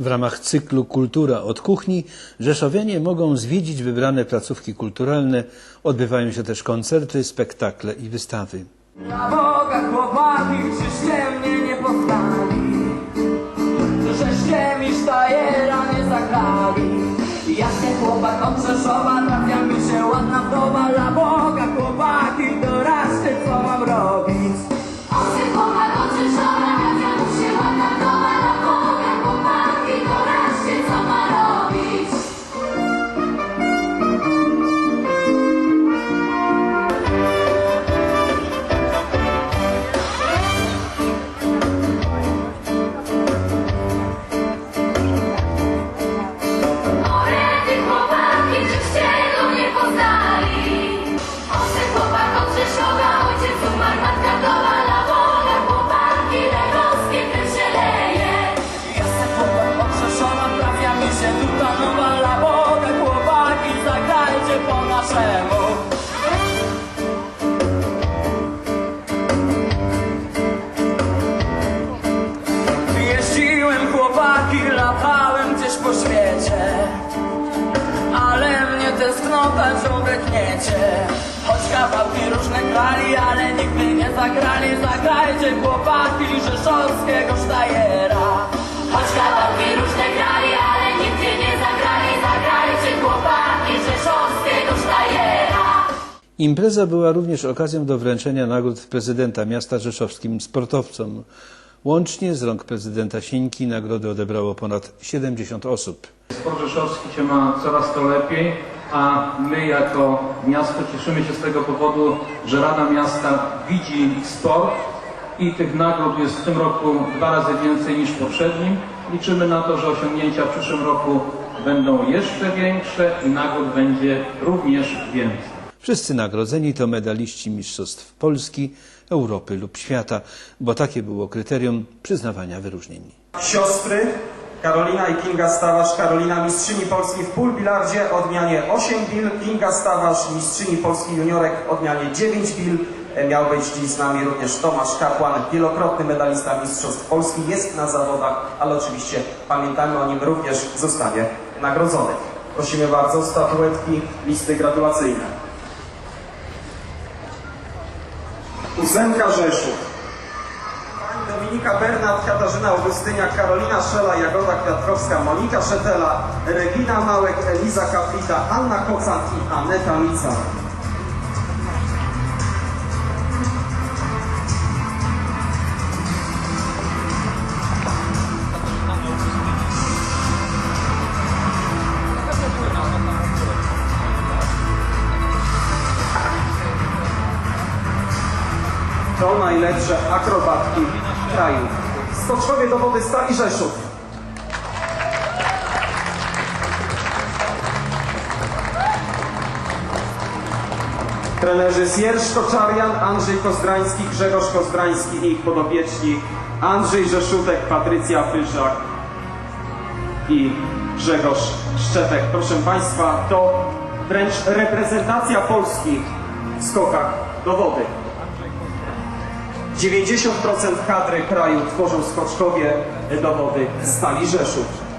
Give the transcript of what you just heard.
W ramach cyklu Kultura od kuchni rzeszowianie mogą zwiedzić wybrane placówki kulturalne. Odbywają się też koncerty, spektakle i wystawy. Na Boga chłopaki, czyście mnie nie poznali Żeście mi sztajera nie zagrali Rzeszowa, latałem gdzieś po świecie. Ale mnie tęsknota ciągle gniecie Choć kawałki różne grali, ale nigdy nie zagrali. Zagrajcie chłopaki rzeszowskiego sztajera. Choć kawałki różne grali, ale nigdy nie zagrali, zagrajcie chłopaki rzeszowskiego sztajera. Impreza była również okazją do wręczenia nagród prezydenta miasta rzeszowskim sportowcom. Łącznie z rąk prezydenta Sieńki nagrody odebrało ponad 70 osób. Sport rzeszowski się ma coraz to lepiej, a my jako miasto cieszymy się z tego powodu, że Rada Miasta widzi sport i tych nagród jest w tym roku dwa razy więcej niż w poprzednim. Liczymy na to, że osiągnięcia w przyszłym roku będą jeszcze większe i nagród będzie również więcej. Wszyscy nagrodzeni to medaliści Mistrzostw Polski, Europy lub świata, bo takie było kryterium przyznawania wyróżnień. Siostry Karolina i Kinga Stawarz. Karolina mistrzyni Polski w pulbilardzie odmianie 8 bil. Kinga Stawarz mistrzyni Polski juniorek odmianie 9 bil. Miał być dziś z nami również Tomasz Kapłan, wielokrotny medalista Mistrzostw Polski. Jest na zawodach, ale oczywiście pamiętamy o nim również zostanie nagrodzony. Prosimy bardzo, statuetki, listy gratulacyjne. Ósemka Rzeszów. Pani Dominika Bernat, Katarzyna Augustynia, Karolina Szela, Jagoda Kwiatkowska, Monika Szetela, Regina Małek, Eliza Kaplita, Anna Kocant i Aneta Mica. To najlepsze akrobatki kraju. Skoczowie do wody Stali Rzeszów. Trenerzy Sierż Koczarian, Andrzej Kozdrański, Grzegorz Kozdrański i ich podopieczni Andrzej Rzeszutek, Patrycja Fyszak i Grzegorz Szczepek. Proszę Państwa, to wręcz reprezentacja Polski w skokach do wody. 90% kadry kraju tworzą skoczkowie do wody Stali Rzeszów.